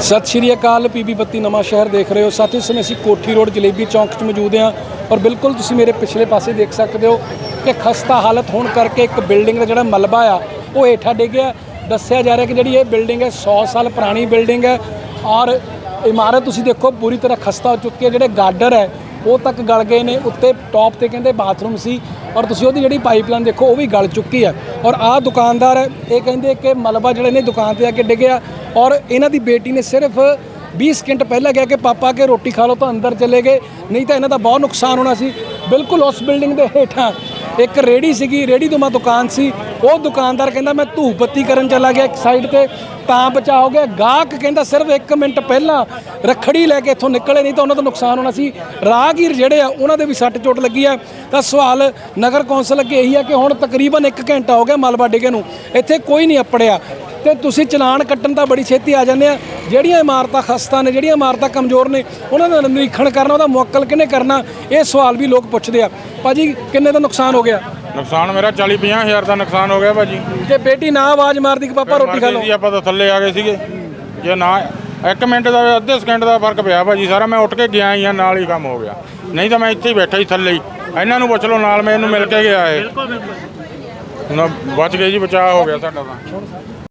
ਸਤਿ ਸ਼੍ਰੀ ਅਕਾਲ, ਪੀਬੀ ਬੱਤੀ ਨਵਾਂ ਸ਼ਹਿਰ ਦੇਖ ਰਹੇ ਹੋ। ਸਾਥੀਓ, ਇਸ ਸਮੇਂ ਅਸੀਂ ਕੋਠੀ ਰੋਡ ਜਲੇਬੀ ਚੌਂਕ 'ਚ ਮੌਜੂਦ ਹਾਂ ਔਰ ਬਿਲਕੁਲ ਤੁਸੀਂ ਮੇਰੇ ਪਿਛਲੇ ਪਾਸੇ ਦੇਖ ਸਕਦੇ ਹੋ ਕਿ ਖਸਤਾ ਹਾਲਤ ਹੋਣ ਕਰਕੇ ਇੱਕ ਬਿਲਡਿੰਗ ਦਾ ਜਿਹੜਾ ਮਲਬਾ ਆ, ਉਹ ਹੇਠਾਂ ਡਿੱਗਿਆ ਦੱਸਿਆ ਜਾ ਰਿਹਾ ਕਿ ਜਿਹੜੀ ਇਹ ਬਿਲਡਿੰਗ ਹੈ 100 ਸਾਲ ਪੁਰਾਣੀ ਬਿਲਡਿੰਗ ਹੈ ਔਰ ਇਮਾਰਤ ਤੁਸੀਂ ਦੇਖੋ ਪੂਰੀ ਤਰ੍ਹਾਂ ਖਸਤਾ ਹੋ ਚੁੱਕੀ ਹੈ। ਜਿਹੜੇ ਗਾਰਡਰ ਹੈ ਉਹ ਤੱਕ ਗਲ ਗਏ ਨੇ, ਉੱਤੇ ਟੌਪ ਤੇ ਕਹਿੰਦੇ ਬਾਥਰੂਮ ਸੀ ਔਰ ਤੁਸੀਂ ਉਹਦੀ ਜਿਹੜੀ ਪਾਈਪਲਾਈਨ ਦੇਖੋ, ਉਹ ਵੀ ਗਲ ਚੁੱਕੀ ਹੈ। ਔਰ ਆਹ ਦੁਕਾਨਦਾਰ, ਇਹ ਕਹਿੰਦੇ ਕਿ ਮਲਬਾ ਜਿਹੜੇ ਨੇ ਦੁਕਾਨ ਤੇ ਆ ਕੇ ਡਿੱਗਿਆ ਔਰ ਇਹਨਾਂ ਦੀ ਬੇਟੀ ਨੇ ਸਿਰਫ 20 ਸਕਿੰਟ ਪਹਿਲਾਂ ਕਿਹਾ ਕਿ ਪਾਪਾ ਕੇ ਰੋਟੀ ਖਾ ਲਓ ਤਾਂ ਅੰਦਰ ਚਲੇ ਗਏ, ਨਹੀਂ ਤਾਂ ਇਹਨਾਂ ਦਾ ਬਹੁਤ ਨੁਕਸਾਨ ਹੋਣਾ ਸੀ। ਬਿਲਕੁਲ ਉਸ ਬਿਲਡਿੰਗ ਦੇ ਹੇਠਾਂ ਇੱਕ ਰੇੜੀ ਸੀਗੀ ਰੇੜੀ ਤੋਂ ਮੈਂ ਦੁਕਾਨ ਸੀ। ਉਹ ਦੁਕਾਨਦਾਰ ਕਹਿੰਦਾ, ਮੈਂ ਧੂਪ ਬੱਤੀ ਕਰਨ ਚਲਾ ਗਿਆ ਇੱਕ ਸਾਈਡ ਤੇ, ਤਾਂ ਬਚਾ ਹੋ ਗਿਆ। ਗਾਹਕ ਕਹਿੰਦਾ, ਸਿਰਫ 1 ਮਿੰਟ ਪਹਿਲਾਂ ਰਖੜੀ ਲੈ ਕੇ ਇੱਥੋਂ ਨਿਕਲੇ, ਨਹੀਂ ਤਾਂ ਉਹਨਾਂ ਦਾ ਨੁਕਸਾਨ ਹੋਣਾ ਸੀ। ਰਾਹਗੀਰ ਜਿਹੜੇ ਆ, ਉਹਨਾਂ ਦੇ ਵੀ ਸੱਟ ਚੋਟ ਲੱਗੀ ਆ। ਤਾਂ ਸਵਾਲ ਨਗਰ ਕੌਂਸਲ ਅੱਗੇ ਇਹੀ ਆ ਕਿ ਹੁਣ ਤਕਰੀਬਨ 1 ਘੰਟਾ ਹੋ ਗਿਆ ਮਲਬਾ ਡਿੱਗੇ ਨੂੰ। ਇੱਥੇ ਕੋਈ ਨਹੀਂ ਅਪੜਿਆ। ਤੇ ਤੁਸੀਂ ਚਲਾਨ ਕੱਟਣ ਤਾਂ ਬੜੀ ਛੇਤੀ ਆ ਜਾਂਦੇ ਆ। ਜਿਹੜੀਆਂ ਇਮਾਰਤਾਂ ਖਸਤਾ ਨੇ ਜਿਹੜੀਆਂ ਇਮਾਰਤਾਂ ਕਮਜ਼ੋਰ ਨੇ ਉਹਨਾਂ ਦਾ ਨਿਰੀਖਣ ਕਰਨਾ ਉਹਦਾ ਮੁਅੱਕਲ ਕਿਹਨੇ ਕਰਨਾ? ਇਹ ਸਵਾਲ ਵੀ ਲੋਕ ਪੁੱਛਦੇ ਆ। ਭਾਜੀ ਕਿੰਨੇ ਦਾ ਨੁਕਸਾਨ ਹੋ ਗਿਆ? ਨੁਕਸਾਨ ਮੇਰਾ 40 50 ਹਜ਼ਾਰ ਦਾ ਨੁਕਸਾਨ ਹੋ ਗਿਆ ਭਾਜੀ। ਤੇ ਬੇਟੀ ਨਾ ਆਵਾਜ਼ ਮਾਰਦੀ ਕਿ ਪਾਪਾ ਰੋਟੀ ਖਾ ਲਓ। ਜੀ ਆਪਾਂ ਤਾਂ ਥੱਲੇ ਆ ਗਏ ਸੀਗੇ। ਜੇ ਨਾ ਇੱਕ ਮਿੰਟ ਦਾ ਅੱਧੇ ਸਕਿੰਟ ਦਾ ਫ਼ਰਕ ਪਿਆ ਭਾਜੀ। ਸਾਰਾ ਮੈਂ ਉੱਠ ਕੇ ਗਿਆ ਹੀ ਆ ਨਾਲ ਹੀ ਕੰਮ ਹੋ ਗਿਆ। ਨਹੀਂ ਤਾਂ ਮੈਂ ਇੱਥੇ ਹੀ ਬੈਠਾ ਹੀ ਥੱਲੇ ਹੀ। ਇਹਨਾਂ ਨੂੰ ਪੁੱਛ ਲਓ ਨਾਲ ਮੈਂ ਇਹਨੂੰ ਮਿਲ ਕੇ ਗਿਆ ਇਹ। ਨਾ ਬਚ ਗਏ ਜੀ ਬਚਾਅ ਹੋ ਗਿਆ ਸਾਡਾ ਤਾਂ।